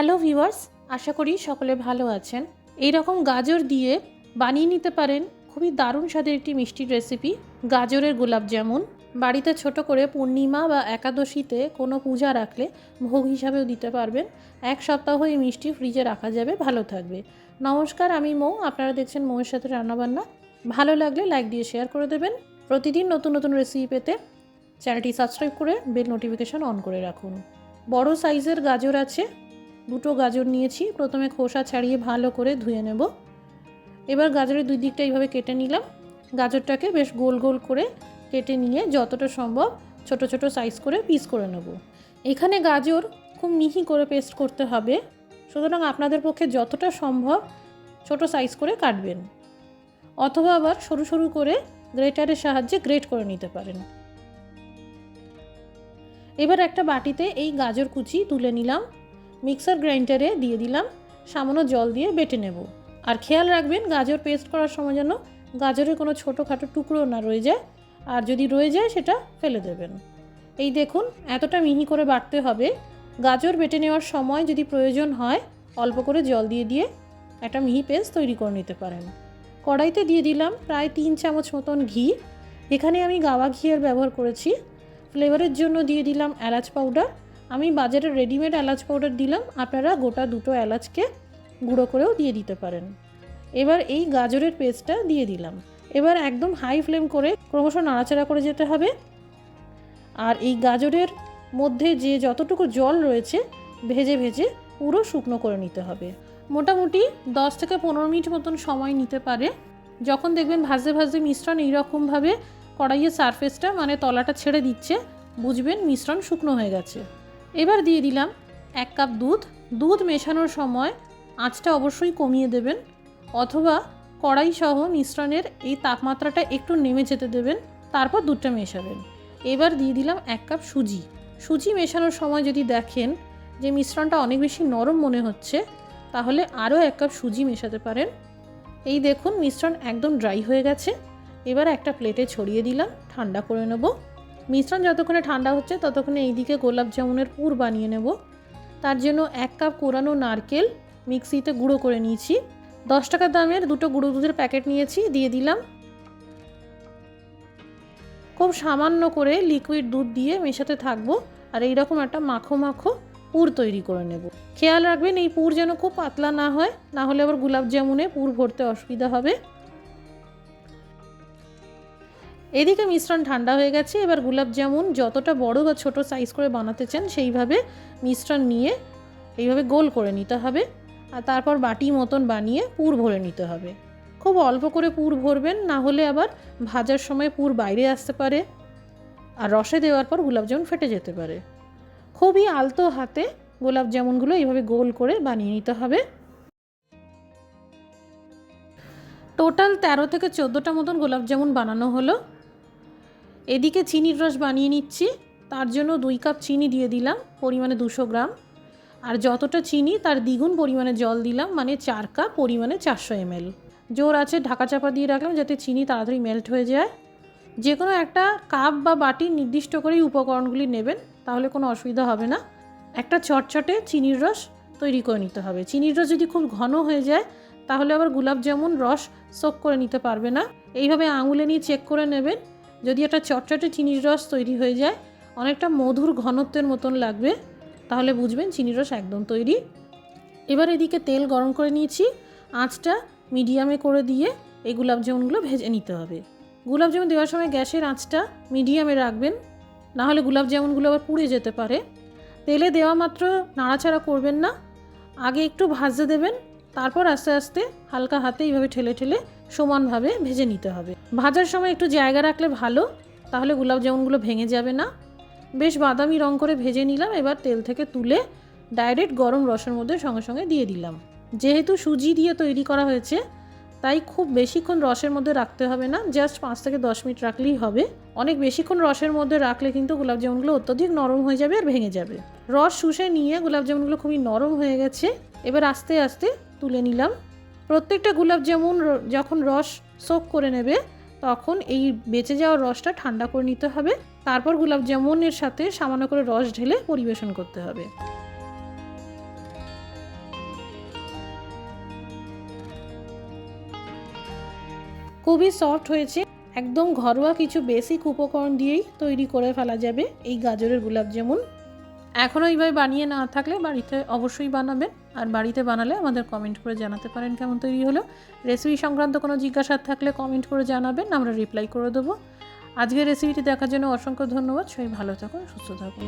Hello viewers আশা করি সকলে ভালো আছেন। এই রকম গাজর দিয়ে বানিয়ে নিতে পারেন। খুবই দারুণ স্বাদের একটি মিষ্টির রেসিপি গাজরের গোলাপ জামুন। বাড়িতে ছোট করে পূর্ণিমা বা একাদশীতে কোনো পূজা রাখলে ভোগ হিসাবেও দিতে পারবেন। এক সপ্তাহ এই মিষ্টি ফ্রিজে রাখা যাবে। ভালো থাকবে। নমস্কার, আমি মৌ। আপনারা দেখছেন মৌয়ের সাথে রান্নাবান্না। ভালো লাগলে লাইক দিয়ে শেয়ার করে দেবেন। প্রতিদিন নতুন নতুন রেসিপি পেতে চ্যানেলটি সাবস্ক্রাইব করে বেল নোটিফিকেশন অন করে রাখুন। বড় সাইজের গাজর আছে। দুটো গাজর নিয়েছি। প্রথমে খোসা ছাড়িয়ে ভালো করে ধুয়ে নেব। এবার গাজরের দুই দিকটা এইভাবে কেটে নিলাম। গাজরটাকে বেশ গোল গোল করে কেটে নিয়ে যতটা সম্ভব ছোট ছোট সাইজ করে পিস করে নেব। এখানে গাজর খুব মিহি করে পেস্ট করতে হবে। সুতরাং আপনাদের পক্ষে যতটা সম্ভব ছোট সাইজ করে কাটবেন। অথবা আবার সরু সরু করে গ্রেটারের সাহায্যে গ্রেট করে নিতে পারেন। এবার একটা বাটিতে এই গাজর কুচি তুলে নিলাম। মিক্সার গ্রাইন্ডারে দিয়ে দিলাম। সামান্য জল দিয়ে বেটে নেব। আর খেয়াল রাখবেন, গাজর পেস্ট করার সময় যেন গাজরের কোনো ছোটোখাটো টুকরো না রয়ে যায়। আর যদি রয়ে যায়, সেটা ফেলে দেবেন। এই দেখুন, এতটা মিহি করে বাটতে হবে। গাজর বেটে নেওয়ার সময় যদি প্রয়োজন হয়, অল্প করে জল দিয়ে দিয়ে একটা মিহি পেস্ট তৈরি করে নিতে পারেন। কড়াইতে দিয়ে দিলাম প্রায় তিন চামচ মতন ঘি। এখানে আমি গাওয়া ঘিয়ের ব্যবহার করেছি। ফ্লেভারের জন্য দিয়ে দিলাম এলাচ পাউডার আমি বাজারে রেডিমেড এলাচ পাউডার দিলাম, আপনারা গোটা দুটো এলাচকে গুঁড়ো করেও দিয়ে দিতে পারেন। এবার এই গাজরের পেস্টটা দিয়ে দিলাম। এবার একদম হাই ফ্লেম করে ক্রমশ নাড়াচাড়া করে যেতে হবে। আর এই গাজরের মধ্যে যে যতটুকু জল রয়েছে, ভেজে ভেজে পুরো শুকনো করে নিতে হবে। মোটামুটি দশ থেকে পনেরো মিনিট মতন সময় নিতে পারে। যখন দেখবেন ভাজতে ভাজতে মিশ্রণ এইরকমভাবে কড়াইয়ের সারফেসটা মানে তলাটা ছেড়ে দিচ্ছে, বুঝবেন মিশ্রণ শুকনো হয়ে গেছে। এবার দিয়ে দিলাম এক কাপ দুধ। দুধ মেশানোর সময় আঁচটা অবশ্যই কমিয়ে দেবেন অথবা কড়াই সহ মিশ্রণের এই তাপমাত্রাটা একটু নেমে যেতে দেবেন, তারপর দুধটা মেশাবেন। এবার দিয়ে দিলাম এক কাপ সুজি। সুজি মেশানোর সময় যদি দেখেন যে মিশ্রণটা অনেক বেশি নরম মনে হচ্ছে, তাহলে আরও এক কাপ সুজি মেশাতে পারেন। এই দেখুন, মিশ্রণ একদম ড্রাই হয়ে গেছে। এবার একটা প্লেটে ছড়িয়ে দিলাম, ঠান্ডা করে নেব। মিশ্রণ যতক্ষণে ঠান্ডা হচ্ছে ততক্ষণে এইদিকে গোলাপ জামুনের পুর বানিয়ে নেব। তার জন্য এক কাপ কোরানো নারকেল মিক্সিতে গুঁড়ো করে নিয়েছি। দশ টাকা দামের দুটো গুঁড়ো দুধের প্যাকেট নিয়েছি, দিয়ে দিলাম। খুব সামান্য করে লিকুইড দুধ দিয়ে মেশাতে থাকব আর এইরকম একটা মাখো মাখো পুর তৈরি করে নেব। খেয়াল রাখবেন এই পুর যেন খুব পাতলা না হয়, না হলে আবার গোলাপ জামুনে পুর ভরতে অসুবিধা হবে। এদিকে মিশ্রণ ঠান্ডা হয়ে গেছে। এবার গোলাপ জামুন যতটা বড় বা ছোট সাইজ করে বানাতে চান, সেইভাবে মিশ্রণ নিয়ে এইভাবে গোল করে নিতে হবে। আর তারপর বাটি মতন বানিয়ে পুর ভরে নিতে হবে। খুব অল্প করে পুর ভরবেন, না হলে আবার ভাজার সময় পুর বাইরে আসতে পারে আর রসে দেওয়ার পর গোলাপ জামুন ফেটে যেতে পারে। খুবই আলতো হাতে গোলাপ জামুনগুলো এইভাবে গোল করে বানিয়ে নিতে হবে। টোটাল তেরো থেকে চোদ্দোটা মতন গোলাপ জামুন বানানো হলো। এদিকে চিনির রস বানিয়ে নিচ্ছি। তার জন্য দুই কাপ চিনি দিয়ে দিলাম, পরিমাণে দুশো গ্রাম। আর যতটা চিনি, তার দ্বিগুণ পরিমাণে জল দিলাম মানে চার কাপ পরিমাণে চারশো এমএল। জোর আছে, ঢাকা চাপা দিয়ে রাখলাম যাতে চিনি তাড়াতাড়ি মেল্ট হয়ে যায়। যে কোনো একটা কাপ বা বাটি নির্দিষ্ট করেই উপকরণগুলি নেবেন, তাহলে কোনো অসুবিধা হবে না। একটা চটচটে চিনির রস তৈরি করে নিতে হবে। চিনির রস যদি খুব ঘন হয়ে যায়, তাহলে আবার গোলাপ জামুন রস সোক করে নিতে পারবে না। এইভাবে আঙুলে নিয়ে চেক করে নেবেন। যদি একটা চটচটে চিনির রস তৈরি হয়ে যায়, অনেকটা মধুর ঘনত্বের মতন লাগবে, তাহলে বুঝবেন চিনির রস একদম তৈরি। এবার এদিকে তেল গরম করে নিয়েছি, আঁচটা মিডিয়ামে করে দিয়ে এই গোলাপ জামুনগুলো ভেজে নিতে হবে। গোলাপ জামুন দেওয়ার সময় গ্যাসের আঁচটা মিডিয়ামে রাখবেন, না হলে গোলাপ জামুনগুলো আবার পুড়ে যেতে পারে। তেলে দেওয়া মাত্র নাড়াচাড়া করবেন না, আগে একটু ভাজতে দেবেন তারপর আস্তে আস্তে হালকা হাতে এইভাবে ঠেলে ঠেলে সমানভাবে ভেজে নিতে হবে। ভাজার সময় একটু জায়গা রাখলে ভালো, তাহলে গোলাপ জামুনগুলো ভেঙে যাবে না। বেশ বাদামি রং করে ভেজে নিলাম, এবার তেল থেকে তুলে ডাইরেক্ট গরম রসের মধ্যে সঙ্গে সঙ্গে দিয়ে দিলাম। যেহেতু সুজি দিয়ে তৈরি করা হয়েছে, তাই খুব বেশিক্ষণ রসের মধ্যে রাখতে হবে না, জাস্ট পাঁচ থেকে দশ মিনিট রাখলেই হবে। অনেক বেশিক্ষণ রসের মধ্যে রাখলে কিন্তু গোলাপ জামুনগুলো অত্যধিক নরম হয়ে যাবে আর ভেঙে যাবে। রস শুষে নিয়ে গোলাপ জামুনগুলো খুবই নরম হয়ে গেছে। এবার আস্তে আস্তে তুলে নিলাম। প্রত্যেকটা গোলাপ জামুন যখন রস সোক করে নেবে, তখন এই বেঁচে যাওয়া রসটা ঠান্ডা করে নিতে হবে। তারপর গোলাপ জামুনের সাথে সামান্য করে রস ঢেলে পরিবেশন করতে হবে। খুবই সফট হয়েছে। একদম ঘরোয়া কিছু বেসিক উপকরণ দিয়েই তৈরি করে ফেলা যাবে এই গাজরের গোলাপ জামুন এখনও এইভাবে বানিয়ে না থাকলে বাড়িতে অবশ্যই বানাবেন। আর বাড়িতে বানালে আমাদের কমেন্ট করে জানাতে পারেন কেমন তৈরি হলো। রেসিপি সংক্রান্ত কোনো জিজ্ঞাসা থাকলে কমেন্ট করে জানাবেন, আমরা রিপ্লাই করে দেবো। আজকের রেসিপিটি দেখার জন্য অসংখ্য ধন্যবাদ। সবাই ভালো থাকুন, সুস্থ থাকুন।